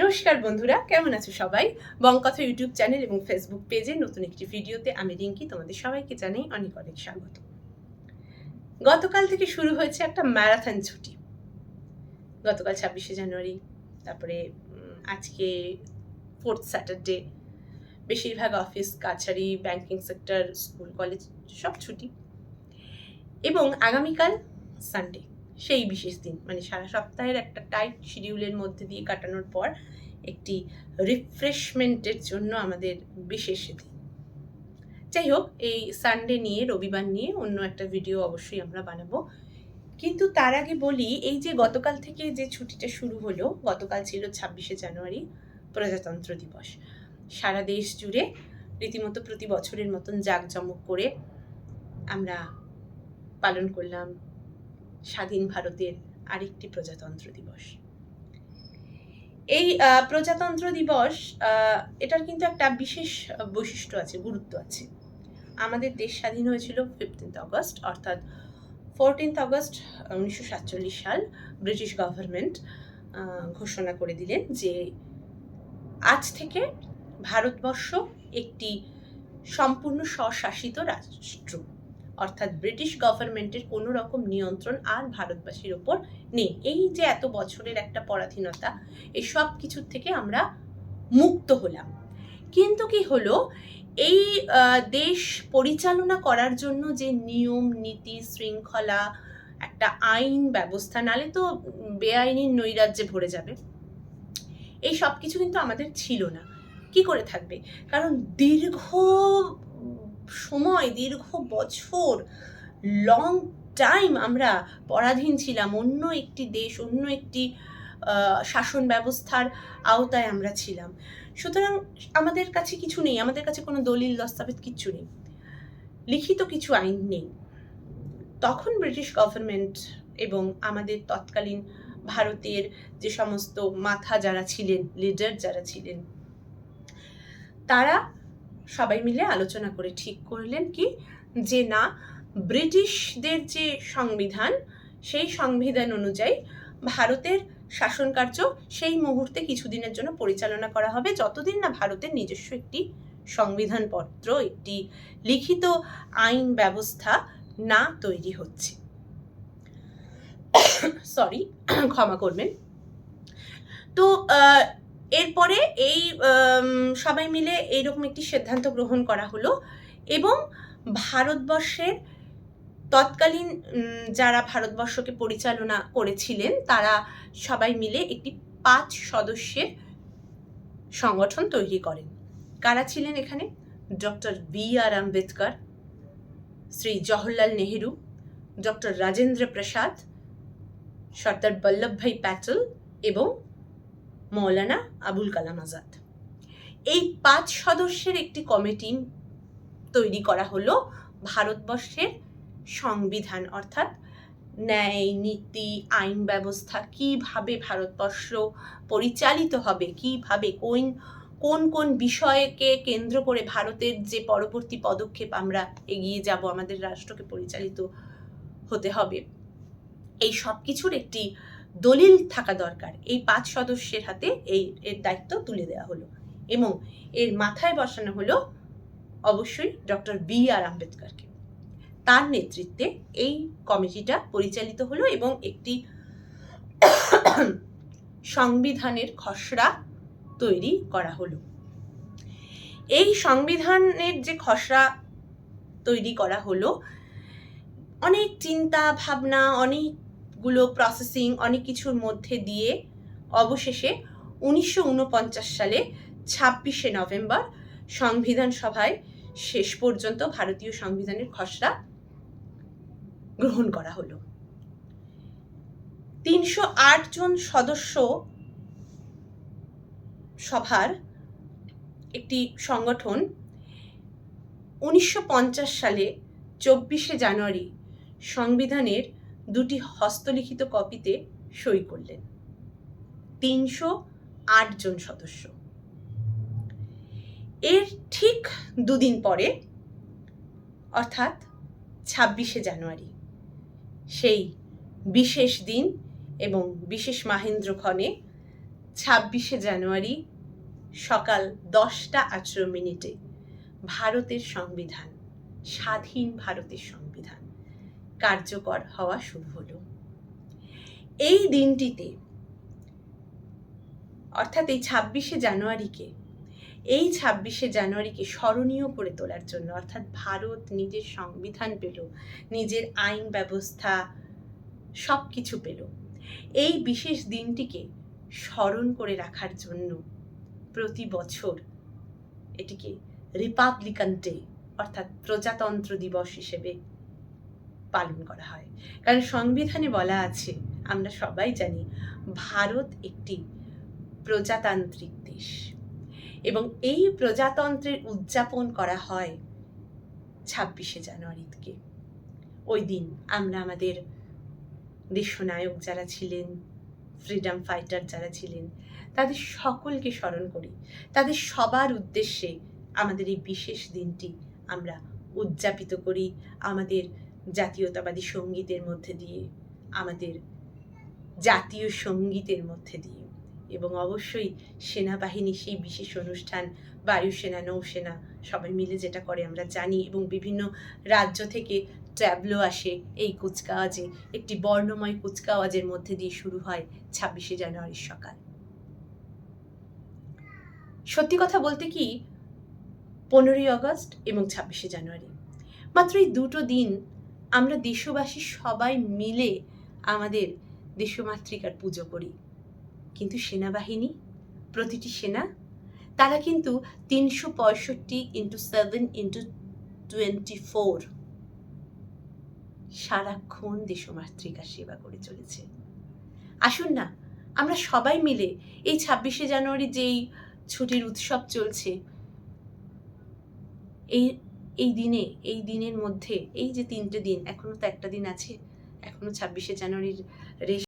নমস্কার বন্ধুরা, কেমন আছো সবাই? বঙ্কথা ইউটিউব চ্যানেল এবং ফেসবুক পেজে নতুন একটি ভিডিওতে আমি রিঙ্কি, তোমাদের সবাইকে জানাই অনেক অনেক স্বাগত। গতকাল থেকে শুরু হয়েছে একটা ম্যারাথন ছুটি। গতকাল ছাব্বিশে জানুয়ারি, তারপরে আজকে ফোর্থ স্যাটারডে বেশিরভাগ অফিস কাছারি ব্যাংকিং সেক্টর স্কুল কলেজ সব ছুটি। এবং আগামীকাল সানডে সেই বিশেষ দিন। মানে সারা সপ্তাহের একটা টাইট শিডিউলের মধ্যে দিয়ে কাটানোর পর একটি রিফ্রেশমেন্টের জন্য আমাদের বিশেষ দিন। যাই হোক, এই সানডে নিয়ে, রবিবার নিয়ে অন্য একটা ভিডিও অবশ্যই আমরা বানাবো। কিন্তু তার আগে বলি, এই যে গতকাল থেকে যে ছুটিটা শুরু হলো, গতকাল ছিল ছাব্বিশে জানুয়ারি, প্রজাতন্ত্র দিবস। সারা দেশ জুড়ে রীতিমতো প্রতি বছরের মতন জাঁকজমক করে আমরা পালন করলাম স্বাধীন ভারতের আরেকটি প্রজাতন্ত্র দিবস। এই প্রজাতন্ত্র দিবস এটার কিন্তু একটা বিশেষ বৈশিষ্ট্য আছে, গুরুত্ব আছে। আমাদের দেশ স্বাধীন হয়েছিল ফিফটিন্থ আগস্ট অর্থাৎ ফোরটিন্থ আগস্ট উনিশশো সাতচল্লিশ সাল ব্রিটিশ গভর্নমেন্ট ঘোষণা করে দিলেন যে আজ থেকে ভারতবর্ষ একটি সম্পূর্ণ স্বশাসিত রাষ্ট্র। অর্থাৎ ব্রিটিশ গভর্নমেন্টের কোনো রকম নিয়ন্ত্রণ আর ভারতবাসীর ওপর নেই। এই যে এত বছরের একটা পরাধীনতা, এই সব কিছুর থেকে আমরা মুক্ত হলাম। কিন্তু কি হলো? এই দেশ পরিচালনা করার জন্য যে নিয়ম, নীতি, শৃঙ্খলা, একটা আইন ব্যবস্থা, নালে তো বেআইনি নৈরাজ্যে ভরে যাবে। এই সব কিছু কিন্তু আমাদের ছিল না। কি করে থাকবে? কারণ দীর্ঘ সময়, দীর্ঘ বছর লং টাইম আমরা পরাধীন ছিলাম। অন্য একটি দেশ, অন্য একটি শাসন ব্যবস্থার আওতায় আমরা ছিলাম। সুতরাং আমাদের কাছে কিছু নেই। আমাদের কাছে কোনো দলিল, দস্তাবেজ কিচ্ছু নেই। লিখিত কিছু আইন নেই। তখন ব্রিটিশ গভর্নমেন্ট এবং আমাদের তৎকালীন ভারতের যে সমস্ত মাথা যারা ছিলেন লিডার যারা ছিলেন, তারা সবাই মিলে আলোচনা করে ঠিক করলেন কি? যে না, ব্রিটিশদের যে সংবিধান, সেই সংবিধান অনুযায়ী ভারতের শাসন কার্য সেই মুহূর্তে কিছুদিনের জন্য পরিচালনা করা হবে। যতদিন না ভারতের নিজস্ব একটি সংবিধানপত্র, একটি লিখিত আইন ব্যবস্থা না তৈরি হচ্ছে। সরি ক্ষমা করবেন। তো এরপরে এই সবাই মিলে এইরকম একটি সিদ্ধান্ত গ্রহণ করা হলো এবং ভারতবর্ষের তৎকালীন যারা ভারতবর্ষকে পরিচালনা করেছিলেন, তারা সবাই মিলে একটি পাঁচ সদস্যের সংগঠন তৈরি করেন। কারা ছিলেন এখানে? Doctor B R Ambedkar, Shri Jawaharlal Nehru, doctor Rajendra Prasad, Sardar Vallabhbhai Patel এবং মৌলানা আবুল কালাম আজাদ। এই পাঁচ সদস্যের একটি কমিটি তৈরি করা হলো ভারতবর্ষের সংবিধান, অর্থাৎ ন্যায়, নীতি, আইন ব্যবস্থা, কীভাবে ভারতবর্ষ পরিচালিত হবে, কীভাবে কোন কোন কোন বিষয়কে কেন্দ্র করে ভারতের যে পরবর্তী পদক্ষেপ আমরা এগিয়ে যাব, আমাদের রাষ্ট্রকে পরিচালিত হতে হবে। এই সব কিছুর একটি দলিল থাকা দরকার। এই পাঁচ সদস্যের হাতে এই, এর দায়িত্ব তুলে দেওয়া হলো। এবং এর মাথায় বসানো হলো অবশ্যই ডক্টর বি আর আম্বেদকরকে। তার নেতৃত্বে এই কমিটিটা পরিচালিত হলো এবং একটি সংবিধানের খসড়া তৈরি করা হলো। এই সংবিধানের যে খসড়া তৈরি করা হলো, অনেক চিন্তা ভাবনা অনেকগুলো প্রসেসিং অনেক কিছুর মধ্যে দিয়ে অবশেষে উনিশশো উনপঞ্চাশ সালে ছাব্বিশে নভেম্বর সংবিধান সভায় শেষ পর্যন্ত ভারতীয় সংবিধানের খসড়া গ্রহণ করা হলো। তিনশো আট জন সদস্য সভার একটি সংগঠন উনিশশো পঞ্চাশ সালে চব্বিশে জানুয়ারি সংবিধানের দুটি হস্তলিখিত কপিতে সই করলেন। তিনশো আট জন সদস্য। এর ঠিক দুদিন পরে, অর্থাৎ ছাব্বিশে জানুয়ারি, সেই বিশেষ দিন এবং বিশেষ মাহেন্দ্রক্ষণে ছাব্বিশে জানুয়ারি সকাল দশটা আঠেরো মিনিটে ভারতের সংবিধান, স্বাধীন ভারতের সংবিধান। কার্যকর হওয়া শুরু হলো। এই দিনটিতে, অর্থাৎ এই ছাব্বিশে জানুয়ারিকে, এই ছাব্বিশে জানুয়ারিকে স্মরণীয় করে তোলার জন্য, অর্থাৎ ভারত নিজের সংবিধান পেল, নিজের আইন ব্যবস্থা সব কিছু পেল, এই বিশেষ দিনটিকে স্মরণ করে রাখার জন্য প্রতি বছর এটিকে রিপাবলিকান ডে অর্থাৎ প্রজাতন্ত্র দিবস হিসেবে পালন করা হয়। কারণ সংবিধানে বলা আছে, আমরা সবাই জানি, ভারত একটি প্রজাতান্ত্রিক দেশ। এবং এই প্রজাতন্ত্রের উদযাপন করা হয় ছাব্বিশে জানুয়ারিকে। ওই দিন আমরা আমাদের দেশনায়ক যারা ছিলেন ফ্রিডম ফাইটার যারা ছিলেন, তাদের সকলকে স্মরণ করি। তাদের সবার উদ্দেশ্যে আমাদের এই বিশেষ দিনটি আমরা উদযাপিত করি। আমাদের জাতীয়তাবাদী সঙ্গীতের মধ্যে দিয়ে, আমাদের জাতীয় সঙ্গীতের মধ্যে দিয়ে। এবং অবশ্যই সেনাবাহিনী, সেই বিশেষ অনুষ্ঠান বায়ুসেনা নৌসেনা সবাই মিলে যেটা করে আমরা জানি। এবং বিভিন্ন রাজ্য থেকে ট্যাবলো আসে এই কুচকাওয়াজে। একটি বর্ণময় কুচকাওয়াজের মধ্যে দিয়ে শুরু হয় ছাব্বিশে জানুয়ারির সকাল। সত্যি কথা বলতে কি, পনেরোই আগস্ট এবং ছাব্বিশে জানুয়ারি। মাত্র এই দুটো দিন আমরা দেশবাসী সবাই মিলে আমাদের দেশমাতৃকার পুজো করি। কিন্তু সেনাবাহিনী, প্রতিটি সেনা, তারা কিন্তু তিনশো পঁয়ষট্টি into seven into twenty four সারাক্ষণ দেশমাতৃকার সেবা করে চলেছে। আসুন না, আমরা সবাই মিলে এই ছাব্বিশে জানুয়ারি যেই ছুটির উৎসব চলছে, এই এই দিনে, এই দিনের মধ্যে, এই যে তিনটে দিন, এখনও তো একটা দিন আছে, এখনও ছাব্বিশে জানুয়ারির রেশ